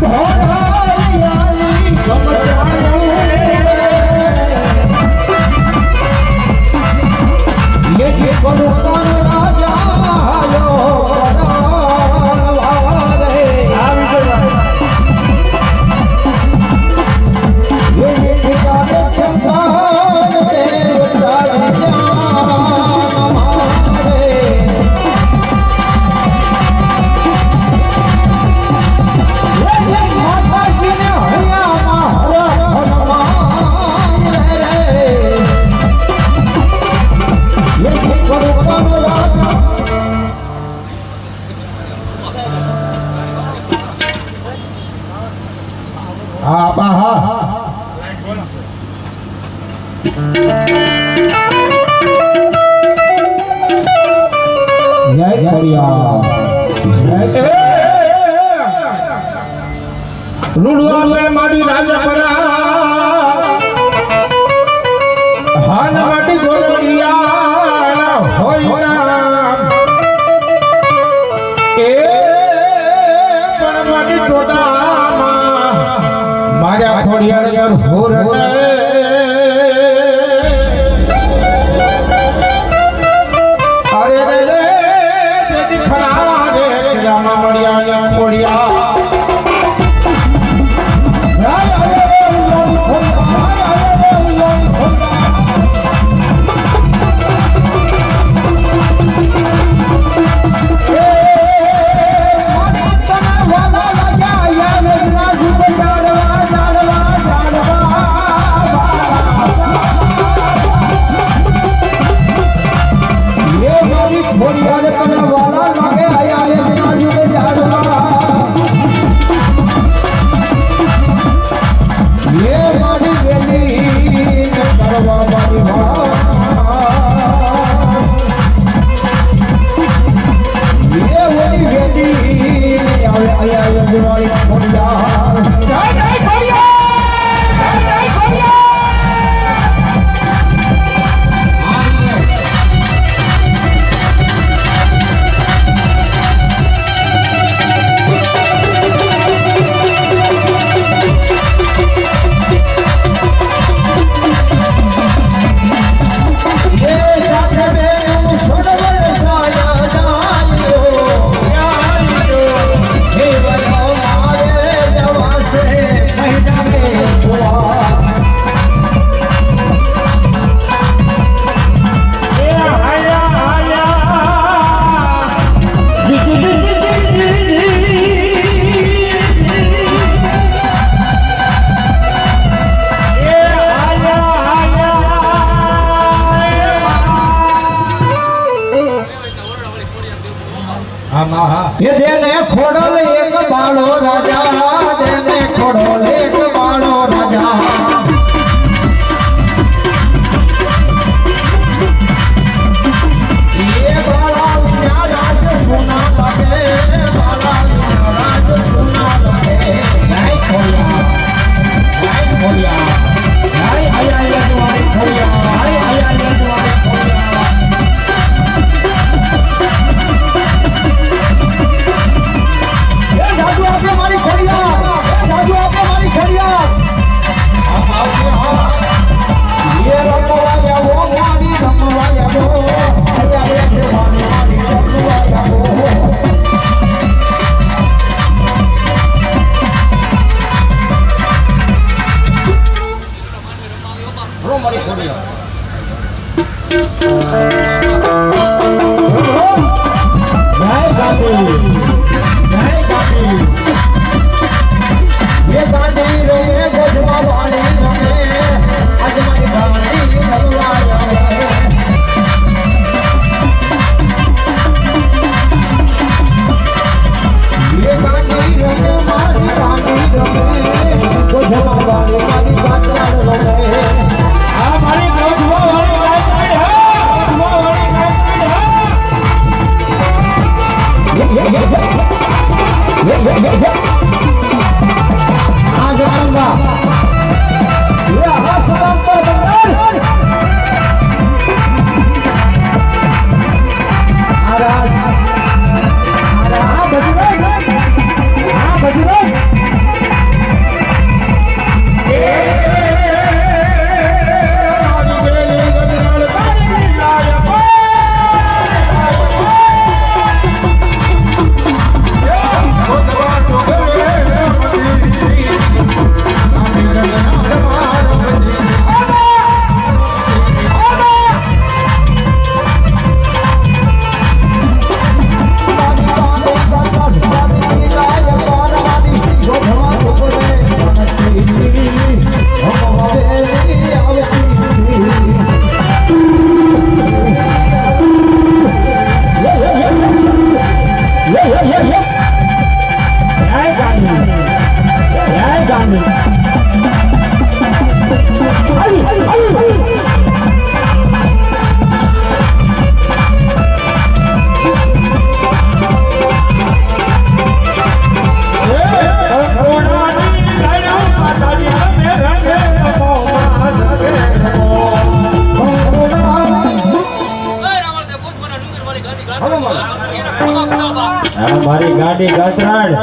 હા જય ગાંધી ગાડી ગતરાડ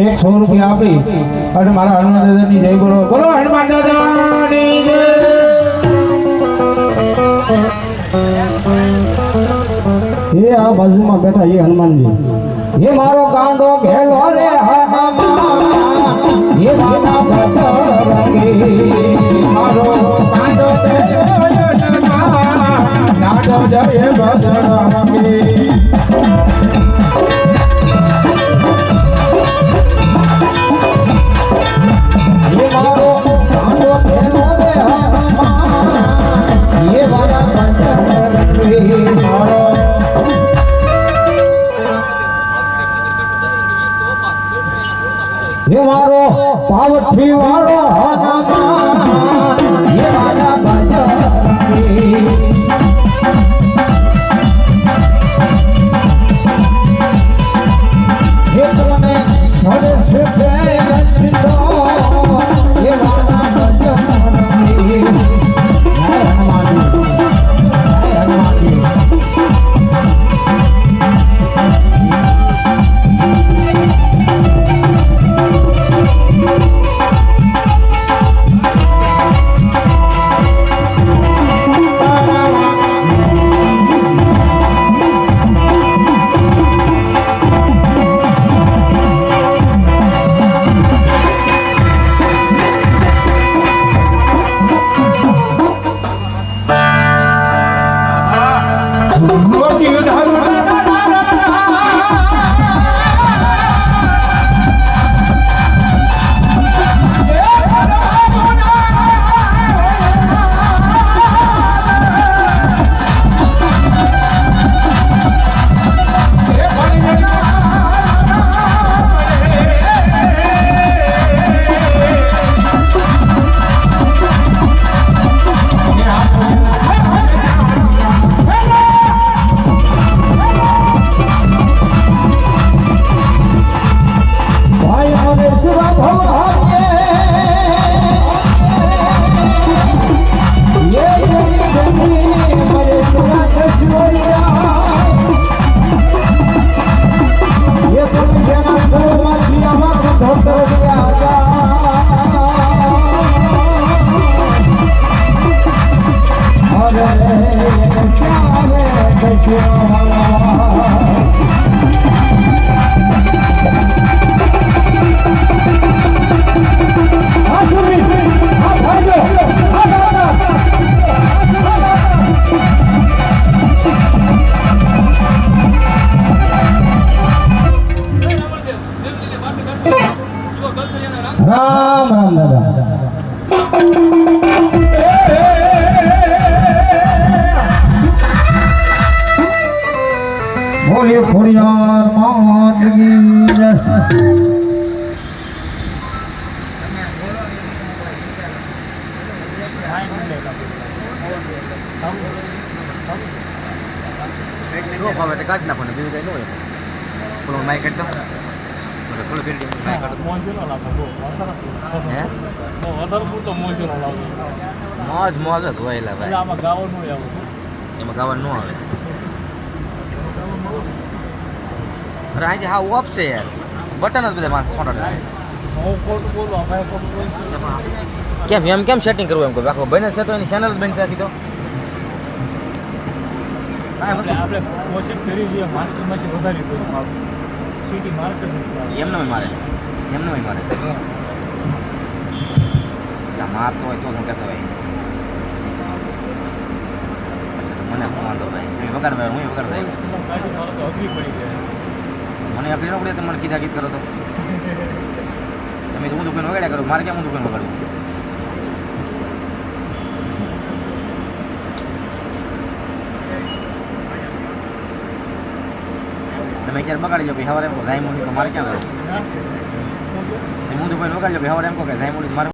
એક સો રૂપિયા આપી અને મારા હનુમાન દાદાની જય બોલો. બોલો હનુમાન દાદાની જય. એ આ બાજુમાં બેઠા એ હનુમાનજી. એ મારો કાંડો ઘેલો રે હા હા. એ મારા ભક્ત રંગી. 啊啊！બોલે ખોડિયાર માત કી જય. નો ભાવે એટલે કાઢી નાખો ને બીજું કઈ ન હોય પેલો માઇક કાઢતો પેલો ફેરી માઇક કાઢતો હે મોજ મોજ જ હોય ભાઈ એમાં ગાવાનું ન આવે. અરે અહીંથી હા ઓફ છે યાર બટન જ બધા માણસ છોટા કેમ એમ કેમ સેટિંગ કરવું એમ કોઈ? આખો બને છે તો એની ચેનલ તો હા, વસ્તુ. આપણે કોશિશ કરી લઈએ માસ્ટર મશીન વધારી સિટી મારશે નહીં. એમને મારે. એમને મારે મારતો હોય તો શું કહેતો હોય. મને શું વાંધો ભાઈ તમે વગાડ ભાઈ હું વગાડ. ભાઈ ગાડી મારો તો અઘરી પડી જાય મને અઘરી ન પડે તમે મને કીધા કીધ કરો તો. તમે હું દુકાન વગાડ્યા કરો. મારે કેમ હું દુકાન વગાડું તમે અત્યારે બગાડી જાઓ ભાઈ સવારે એમ કહો જાય તો મારે ક્યાં કરો? હું દુકાન વગાડી જાઓ ભાઈ સવારે એમ કહો કે જાય તો મારે